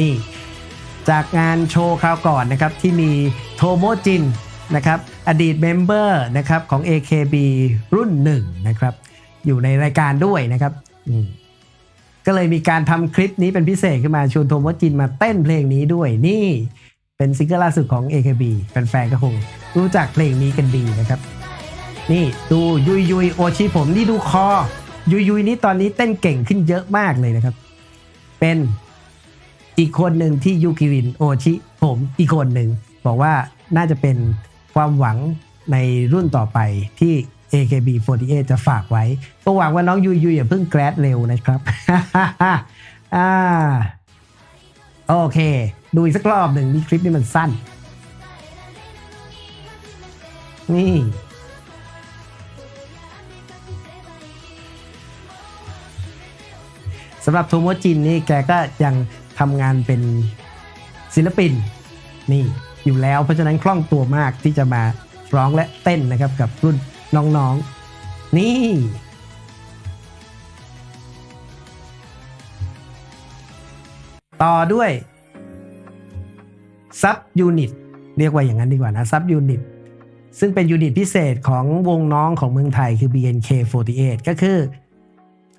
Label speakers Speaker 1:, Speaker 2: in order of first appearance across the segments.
Speaker 1: นี่ จากงานโชว์คราวก่อนนะครับที่มีโทโมจินนะครับอดีตเมมเบอร์นะครับของ AKB รุ่นหนึ่งนะครับอยู่ในรายการด้วยนะครับก็เลยมีการทำคลิปนี้เป็นพิเศษขึ้นมาชวนโทโมจินมาเต้นเพลงนี้ด้วยนี่เป็นซิงเกิลล่าสุดของ AKB แฟนๆก็คงรู้จักเพลงนี้กันดีนะครับ นี่ดูยุยยุยโอชิผมนี่ดูคอ ยุยยุยนี่ตอนนี้เต้นเก่งขึ้นเยอะมากเลยนะครับ เป็น อีกคนหนึ่งที่ยูกิรินโอชิผมอีกคนหนึ่งบอกว่าน่าจะเป็นความหวังในรุ่นต่อไปที่ AKB48 จะฝากไว้ ก็หวังว่าน้องยุยยุยอย่าเพิ่งแกรดเร็วนะครับอ่าโอเค ดูอีกสักรอบหนึ่งนี่คลิปนี้มันสั้น นี่ สำหรับโทโมจินนี่แกก็ยัง ทำงานเป็นศิลปินนี่อยู่แล้ว เพราะฉะนั้นคล่องตัวมากที่จะมาร้องและเต้นนะครับกับรุ่นน้องๆ นี่ ต่อด้วยซับยูนิตเรียกว่าอย่างนั้นดีกว่านะซับยูนิตซึ่งเป็นยูนิตพิเศษของวงน้องของเมืองไทยคือ BNK48 ก็คือ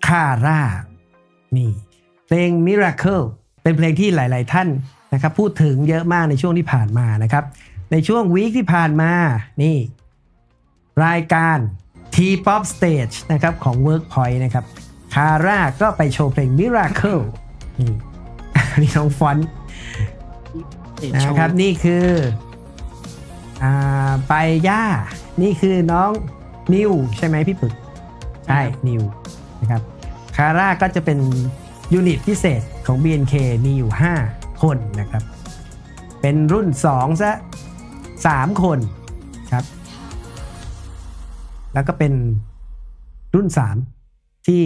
Speaker 1: คาร่านี่เพลง Miracle เป็นเพลงที่หลาย ๆ ท่านนะครับพูดถึงเยอะมากในช่วงที่ผ่านมานะครับ ในช่วงวีคที่ผ่านมานี่ รายการ T-POP Stage นะครับของ Workpoint นะครับคาร่าก็ไปโชว์เพลง Miracle นี่นี่น้องฟอนต์นะครับนี่คืออ่าไปย่า นี่คือน้องนิวใช่ไหมพี่ปึก ใช่ นิวนะครับคาร่าก็จะเป็นยูนิตพิเศษ ของ BNK มีอยู่ 5 คนนะครับ เป็นรุ่น2ซะ3คนครับ แล้วก็เป็นรุ่น 3 ที่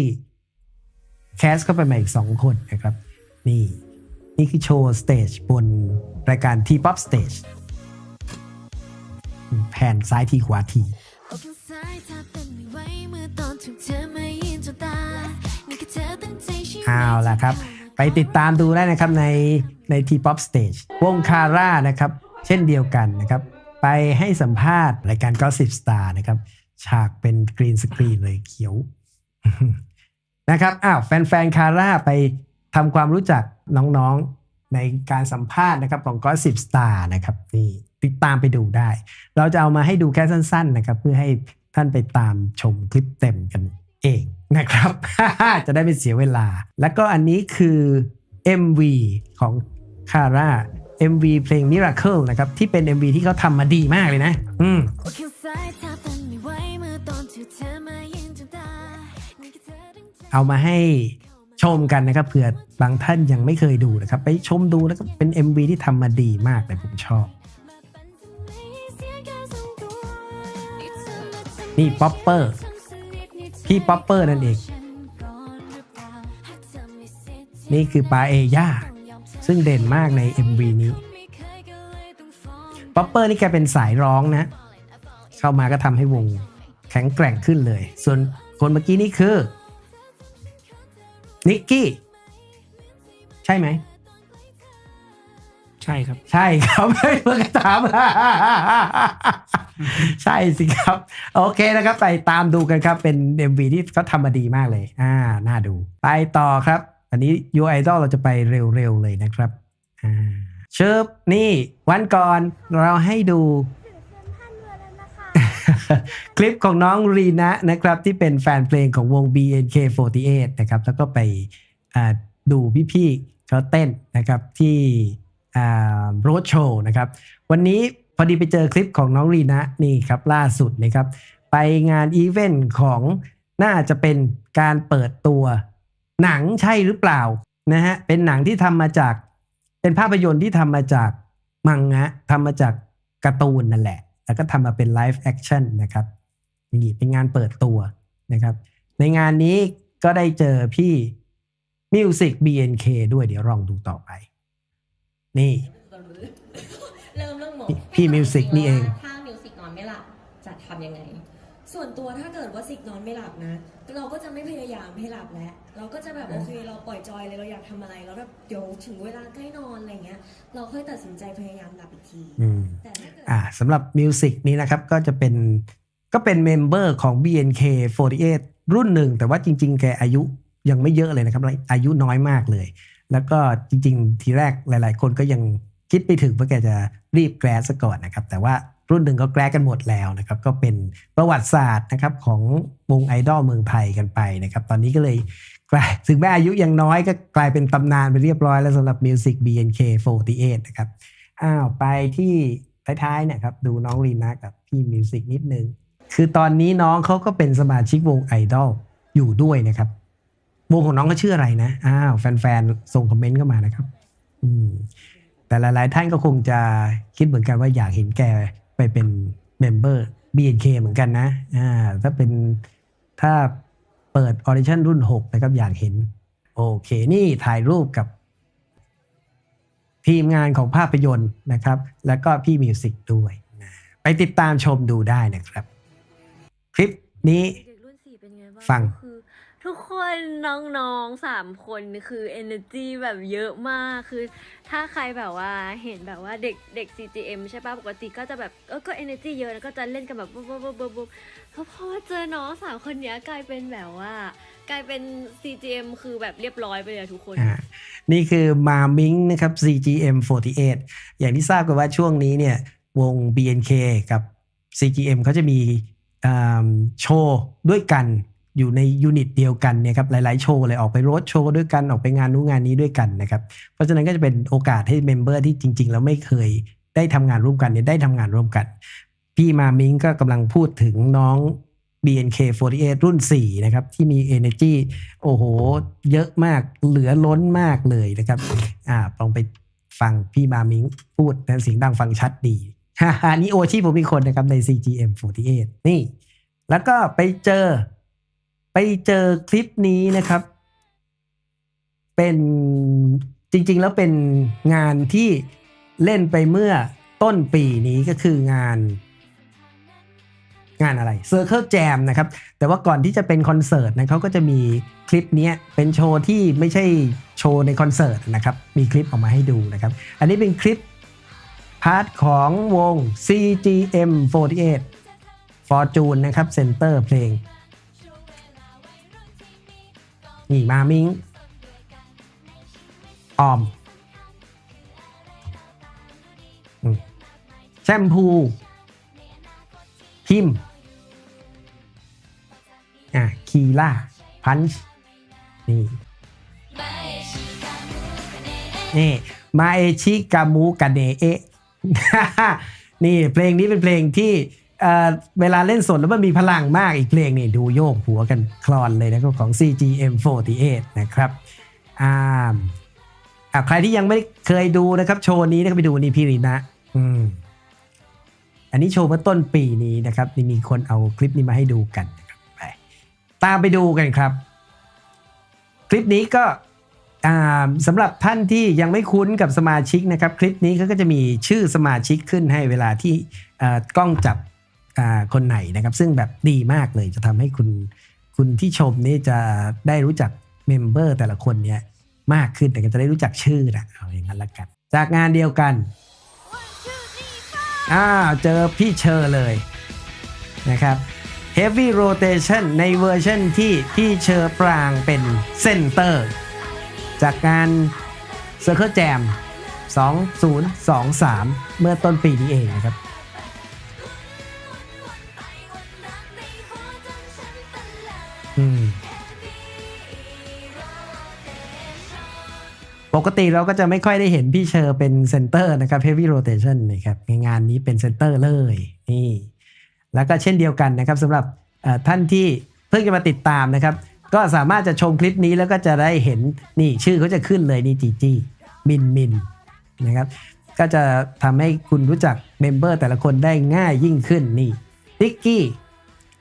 Speaker 1: แคสเข้าไปใหม่อีก 2 คนนะครับ นี่นี่คือโชว์สเตจบนรายการ T-POP Stage แผ่นซ้ายทีขวาที
Speaker 2: อกข้างซ้ายถ้าเป็นไม่ไหวเมื่อตอนถูกเธอมายืนจนตายนี่คือเธอตั้งใจใช่ไหม
Speaker 1: เอาล่ะครับ ไปติดตามดูได้นะครับในใน T-POP Stage วงคาร่านะครับ เช่นเดียวกันนะครับ ไปให้สัมภาษณ์รายการ Gossip Star นะครับ ฉากเป็นกรีนสกรีนเลยเขียวนะครับอ้าวแฟนๆคาร่าไปทำความรู้จักน้องๆในการสัมภาษณ์นะครับของ Gossip Star นะครับนี่ติดตามไปดูได้ เราจะเอามาให้ดูแค่สั้น ๆ นะครับ เพื่อให้ท่านไปตามชมคลิปเต็มกัน เองนะครับ จะได้ไม่เสียเวลา แล้วก็อันนี้คือ MV ของคาร่า MV เพลง Miracle นะครับ ที่เป็น MV ที่เขาทำมาดีมากเลยนะ อืม
Speaker 2: เอายืนจนตายนี่คือเธอตั้งใจ
Speaker 1: เอามาให้ชมกันนะครับเผื่อบางท่านยังไม่เคยดูนะครับ ไปชมดูแล้วก็เป็น MV ที่ทำมาดีมากเลยผมชอบ นี่ป๊อปเปอร์ พี่ป๊อปเปอร์นั่นเอง นี่คือปาเอย่าซึ่งเด่นมากใน MV นี้ป๊อปเปอร์นี่แกเป็นสายร้องนะ เข้ามาก็ทำให้วงแข็งแกร่งขึ้นเลย ส่วนคนเมื่อกี้นี่คือนิกกี้ ใช่ไหม
Speaker 3: ใช่ครับ
Speaker 1: ใช่ครับไม่เพิ่งถามใช่สิครับ โอเคนะครับ ไปตามดูกันครับ เป็น MV ที่เขาทำมาดีมากเลย อ่า น่าดู ไปต่อครับ อันนี้ u Idol เราจะไปเร็วๆเลยนะครับ อ่าเชิบนี่ วันก่อนเราให้ดูคลิปของน้องรีนะนะครับ ที่เป็นแฟนเพลงของวง BNK48 นะครับ แล้วก็ไปดูพี่ๆเขาเต้นนะครับที่ โรดโชว์นะครับ วันนี้พอดีไปเจอคลิปของน้องรีนะนี่ครับล่าสุดนะครับ ไปงานอีเวนต์ของน่าจะเป็นการเปิดตัวหนังใช่หรือเปล่านะฮะเป็นหนังที่ทำมาจาก เป็นภาพยนตร์ที่ทำมาจากมังงะทำมาจากการ์ตูนนั่นแหละ แล้วก็ทำมาเป็นไลฟ์แอคชั่นนะครับนี่เป็นงานเปิดตัวนะครับ ในงานนี้ก็ได้เจอพี่ Music BNK ด้วยเดี๋ยวลองดูต่อไป นี่
Speaker 4: เริ่มเรื่องหมด
Speaker 1: พี่พี่มิวสิกนี่เอง
Speaker 4: ถ้ามิวสิกนอนไม่หลับจะทำยังไง ส่วนตัวถ้าเกิดว่าสิกนอนไม่หลับนะ เราก็จะไม่พยายามให้หลับแล้ว เราก็จะแบบโอเคเราปล่อยจอยเลยเราอยากทำอะไรแล้วแบบเดี๋ยวถึงเวลาใกล้นอนอะไรเงี้ย เราค่อยตัดสินใจพยายามหลับอีกที
Speaker 1: อืม
Speaker 4: แต่ถ้าเกิด
Speaker 1: อ่าสำหรับมิวสิกนี้นะครับก็จะเป็นก็เป็นเมมเบอร์ของ BNK48 รุ่นหนึ่งแต่ว่าจริง ๆ แกอายุยังไม่เยอะเลยนะครับอายุน้อยมากเลย แล้วก็จริง ๆ ทีแรกหลาย ๆ คนก็ยังคิดไม่ถึงว่าแกจะรีบแกรสซะก่อนนะครับ แต่ว่ารุ่นหนึ่งก็แกรกันหมดแล้วนะครับ ก็เป็นประวัติศาสตร์นะครับของวงไอดอลเมืองไทยกันไปนะครับ ตอนนี้ก็เลยกลายถึงแม้อายุยังน้อยก็กลายเป็นตำนานไปเรียบร้อยแล้วสำหรับมิวสิก BNK48 นะครับ อ้าวไปที่ท้ายๆเนะครับดูน้องรีนากับพี่มิวสิกนิดนึง คือตอนนี้น้องเขาก็เป็นสมาชิกวงไอดอลอยู่ด้วยนะครับ วงของน้องก็ชื่ออะไรนะอ้าวแฟนๆส่งคอมเมนต์เข้ามานะครับ อืมแต่หลายๆท่านก็คงจะคิดเหมือนกันว่าอยากเห็นแกไปเป็นเมมเบอร์ BNK เหมือนกันนะอ่าถ้าเป็นถ้าเปิดออ i ิชั่นรุ่น 6 นะครับอยากเห็น โอเค นี่ถ่ายรูปกับ ทีมงานของภาพยนตร์นะครับ แล้วก็พี่มิวสิกด้วยนะไปติดตามชมดูได้นะครับ คลิปนี้ฟัง
Speaker 3: ทุกคนน้องๆสามคนคือ energy แบบเยอะมากคือ ถ้าใครแบบว่าเห็นแบบว่าเด็กเด็ก CGM ใช่ป่ะปกติก็จะแบบเออก็ energy เยอะแล้วก็จะเล่นกันแบบบุ๊บบุ๊บบุ๊บบุ๊บบุ๊บเพราะพอเจอน้องสามคนเนี้ยกลายเป็นแบบว่า กลายเป็น CGM คือแบบเรียบร้อยไปเลยทุกคน
Speaker 1: นี่คือมามิงนะครับ CGM48 อย่างที่ทราบกันว่าช่วงนี้เนี่ยวง BNK กับ CGM เขาจะมีอ่าโชว์ด้วยกัน อยู่ในยูนิตเดียวกันเนี่ยครับหลาย ๆ โชว์เลยออกไปโรดโชว์ด้วยกันออกไปงานนู้นงานนี้ด้วยกันนะครับเพราะฉะนั้นก็จะเป็นโอกาสให้เมมเบอร์ที่จริง ๆ แล้วไม่เคยได้ทำงานร่วมกันเนี่ยได้ทำงานร่วมกัน พี่มามิงก็กำลังพูดถึงน้อง BNK48 รุ่น 4 นะครับ ที่มี energy โอ้โห เยอะมากเหลือล้นมากเลยนะครับ อ่าลองไปฟังพี่มามิงพูดนะเสียงดังฟังชัดดีฮ่าฮ่านี่โอชีผมมีคนนะครับใน CGM48 นี่ แล้วก็ไปเจอ ไปเจอคลิปนี้นะครับ เป็นจริง ๆ แล้วเป็นงานที่เล่นไปเมื่อต้นปีนี้ก็คืองาน งานอะไร Circle Jam นะครับ แต่ว่าก่อนที่จะเป็นคอนเสิร์ตนะเขาก็จะมีคลิปนี้เป็นโชว์ที่ไม่ใช่โชว์ในคอนเสิร์ตนะครับ มีคลิปออกมาให้ดูนะครับ อันนี้เป็นคลิปพาร์ทของวง CGM48 Fortune นะครับเซนเตอร์เพลง นี่มามิงออมแชมพูพิม อะ คีล่า พันช์ นี่ นี่ มาเอชิกามูกาเนเอะนี่ เพลงนี้เป็นเพลงที่ เวลาเล่นสดแล้วมันมีพลังมากอีกเพลงนี่ดูโยกหัวกันคลอนเลยนะของ CGM48 นะครับอ่าใครที่ยังไม่เคยดูนะครับ โชว์นี้นะครับไปดูนี่พี่รีนะ อืม อันนี้โชว์เมื่อต้นปีนี้นะครับนี่มีคนเอาคลิปนี้มาให้ดูกันนะครับไปตามไปดูกันครับ คลิปนี้ก็สำหรับท่านที่ยังไม่คุ้นกับสมาชิกนะครับ คลิปนี้เขาก็จะมีชื่อสมาชิกขึ้นให้เวลาที่กล้องจับ คนไหนนะครับ ซึ่งแบบดีมากเลยจะทำให้คุณคุณที่ชมนี่จะได้รู้จักเมมเบอร์แต่ละคนเนี่ยมากขึ้นแต่ก็จะได้รู้จักชื่อนะเอาอย่างนั้นละกัน จากงานเดียวกันอ้าวเจอพี่เชอร์เลยนะครับ Heavy Rotation ในเวอร์ชันที่พี่เชอร์ปรางเป็นเซนเตอร์ จากงาน Circle Jam 2023 เมื่อต้นปีนี้เองนะครับ ปกติเราก็จะไม่ค่อยได้เห็นพี่เชอร์เป็นเซนเตอร์นะครับ Heavy Rotation นะครับในงานนี้เป็นเซนเตอร์เลยนี่แล้วก็เช่นเดียวกันนะครับสำหรับท่านที่เพิ่งจะมาติดตามนะครับ ก็สามารถจะชมคลิปนี้แล้วก็จะได้เห็นนี่ชื่อเขาจะขึ้นเลยนี่จีจีมินมินนะครับก็จะทำให้คุณรู้จักเมมเบอร์แต่ละคนได้ง่ายยิ่งขึ้นนี่นิกกี้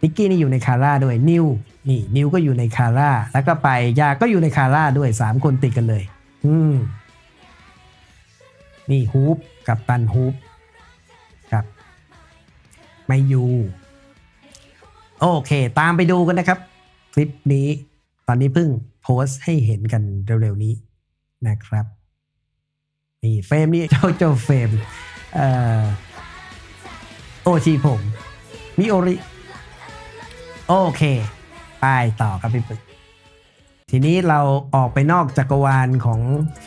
Speaker 1: นิกกี้นี่อยู่ในคาร่าด้วยนิวนี่นิวก็อยู่ในคาร่าแล้วก็ไปยาก็อยู่ในคาร่าด้วยสามคนติดกันเลย อืม นี่ฮูปกับตันฮูปครับไม่อยู่ โอเค ตามไปดูกันนะครับ คลิปนี้ ตอนนี้เพิ่งโพสต์ให้เห็นกันเร็วๆนี้นะครับ นี่เฟรมนี่เจ้าเจ้าเฟรมเอ่อโอชีผมมิโอริ โอเค ไปต่อครับพี่ปึก ทีนี้เราออกไปนอกจักรวาลของ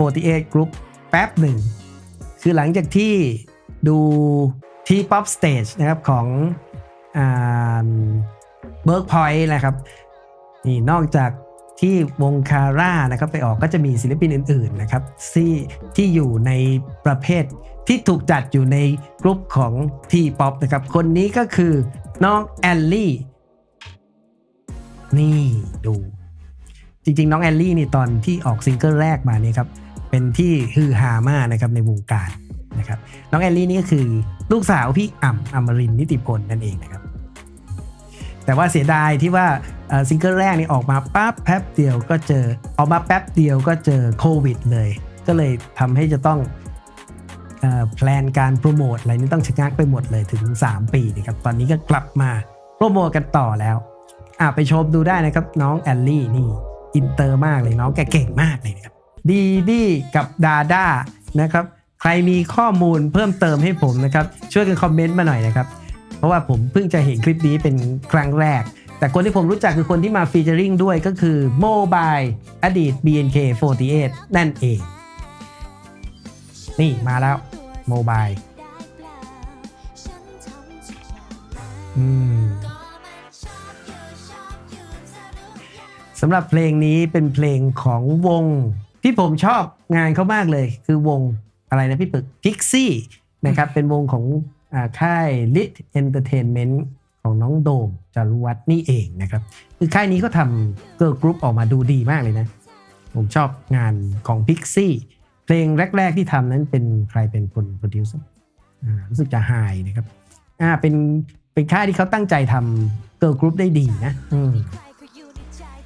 Speaker 1: 48 Group แป๊บหนึ่ง คือหลังจากที่ดูที่ Pop Stage นะครับของเบิร์กพอยต์นะครับนี่นอกจากที่วงคาร่านะครับไปออกก็จะมีศิลปินอื่นๆนะครับที่ที่อยู่ในประเภทที่ถูกจัดอยู่ในกลุ่มของทีป๊อปนะครับ คนนี้ก็คือน้องแอลลี่ นี่ดู จริง ๆ น้องแอลลี่นี่ตอนที่ออกซิงเกิลแรกมาเนี่ยครับเป็นที่ฮือฮามากนะครับในวงการนะครับน้องแอลลี่นี่ก็คือลูกสาวพี่อ่ำอมรินนิติพลนั่นเองนะครับ แต่ว่าเสียดายที่ว่าซิงเกิลแรกนี่ออกมาปั๊บแป๊บเดียวก็เจอออกมาแป๊บเดียวก็เจอโควิดเลย ก็เลยทำให้จะต้องแพลนการโปรโมทอะไรนี่ต้องชะงักไปหมดเลยถึง 3 ปีนะครับตอนนี้ก็กลับมาโปรโมทกันต่อแล้วอะไปชมดูได้นะครับน้องแอลลี่นี่ อินเตอร์มากเลยน้องแกเก่งมากเลยครับดีดีกับดาด้านะครับใครมีข้อมูลเพิ่มเติมให้ผมนะครับช่วยกันคอมเมนต์มาหน่อยนะครับเพราะว่าผมเพิ่งจะเห็นคลิปนี้เป็นครั้งแรก แต่คนที่ผมรู้จักคือคนที่มาฟีเจอริงด้วยก็คือโมบายอดีต BNK48 นั่นเอง นี่มาแล้วโมบายอืม สำหรับเพลงนี้เป็นเพลงของวง ที่ผมชอบงานเขามากเลย คือวงอะไรนะพี่ปึก Pixie นะครับเป็นวงของอาค่าย Lit Entertainment ของน้องโดมจารุวัฒน์นี่เองนะครับคือค่ายนี้ก็ทำเกิร์ลกรุ๊ปออกมาดูดีมากเลยนะ ผมชอบงานของ Pixie เพลงแรก ๆ ที่ทำนั้นเป็นใครเป็นคนโปรดิวเซอร์รู้สึกจะไฮนะครับอ่าเป็นเป็นค่ายที่เขาตั้งใจทำเกิร์ลกรุ๊ปได้ดีนะอืม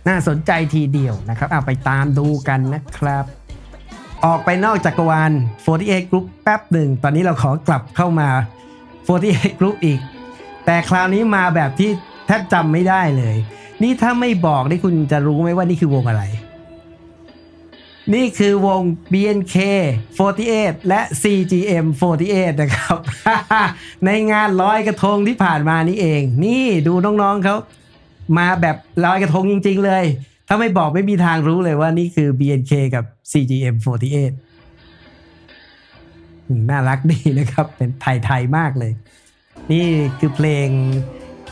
Speaker 1: น่าสนใจทีเดียวนะครับเอาไปตามดูกันนะครับ ออกไปนอกจักรวาล48 Group แป๊บหนึ่ง ตอนนี้เราขอกลับเข้ามา48 Group อีก แต่คราวนี้มาแบบที่แทบจำไม่ได้เลย นี่ถ้าไม่บอกนี่คุณจะรู้ไหมว่านี่คือวงอะไร นี่คือวง BNK 48 และ CGM 48 นะครับ ในงานลอยกระทงที่ผ่านมานี่เอง นี่ดูน้องๆเขา มาแบบลอยกระทงจริง ๆ เลย ถ้าไม่บอกไม่มีทางรู้เลยว่านี่คือ BNK กับ CGM48 น่ารักดีนะครับ เป็นไทย ๆ มากเลย นี่คือเพลง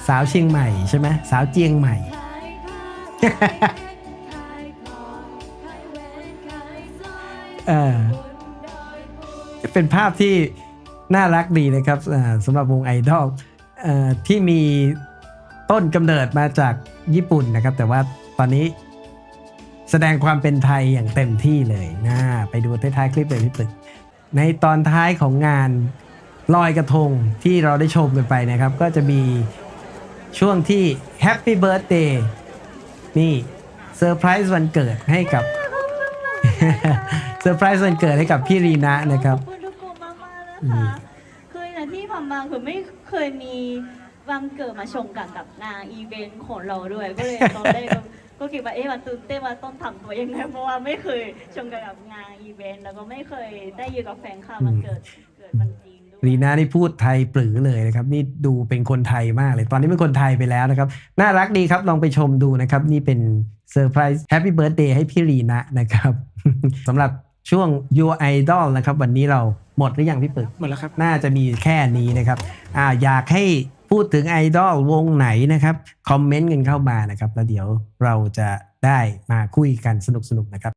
Speaker 1: สาวเชียงใหม่ใช่ไหมสาวเจียงใหม่ เออเป็นภาพที่น่ารักดีนะครับอ่าสำหรับวงไอดอลอ่อที่มี ต้นกำเนิดมาจากญี่ปุ่นนะครับ แต่ว่าตอนนี้แสดงความเป็นไทยอย่างเต็มที่เลยนะไปดูท้ายๆคลิปเลยพี่ปึกในตอนท้ายของงานลอยกระทงที่เราได้ชมกันไปนะครับ ก็จะมีช่วงที่ Happy Birthday นี่เซอร์ไพรส์วันเกิดให้กับเซอร์ไพรส์วันเกิดให้กับพี่รีนะนะครับ
Speaker 5: ขอบคุณทุกคนมากๆ
Speaker 1: อื
Speaker 5: นะ
Speaker 1: ม
Speaker 5: คะคือในที่ผ่านมาคือไม่เคยมี วันเกิดมาชงกันกับงานอีเวนต์ของเราด้วย ก็เลยตอนแรกก็ก็คิดว่าเอ๊ะมันตื่นเต้นว่าต้องทำตัวยังไงเพราะว่าไม่เคยชงกันกับงานอีเวนต์แล้วก็ไม่เคยได้อยู่กับแฟนคลับมันเกิดเกิดมันจริงด้วย
Speaker 1: รีน่านี่พูดไทยปรือเลยนะครับ นี่ดูเป็นคนไทยมากเลย ตอนนี้เป็นคนไทยไปแล้วนะครับ น่ารักดีครับลองไปชมดูนะครับ นี่เป็นเซอร์ไพรส์แฮปปี้เบิร์ a เดย์ให้พี่รีนะนะครับสำหรับช่วง Your Idol นะครับ วันนี้เราหมดหรือยังพี่ปึก
Speaker 6: หมดแล้วครับ
Speaker 1: น่าจะมีแค่นี้นะครับอ่าอยากให้ พูดถึงไอดอลวงไหนนะครับ คอมเมนต์กันเข้ามานะครับ แล้วเดี๋ยวเราจะได้มาคุยกันสนุกๆนะครับ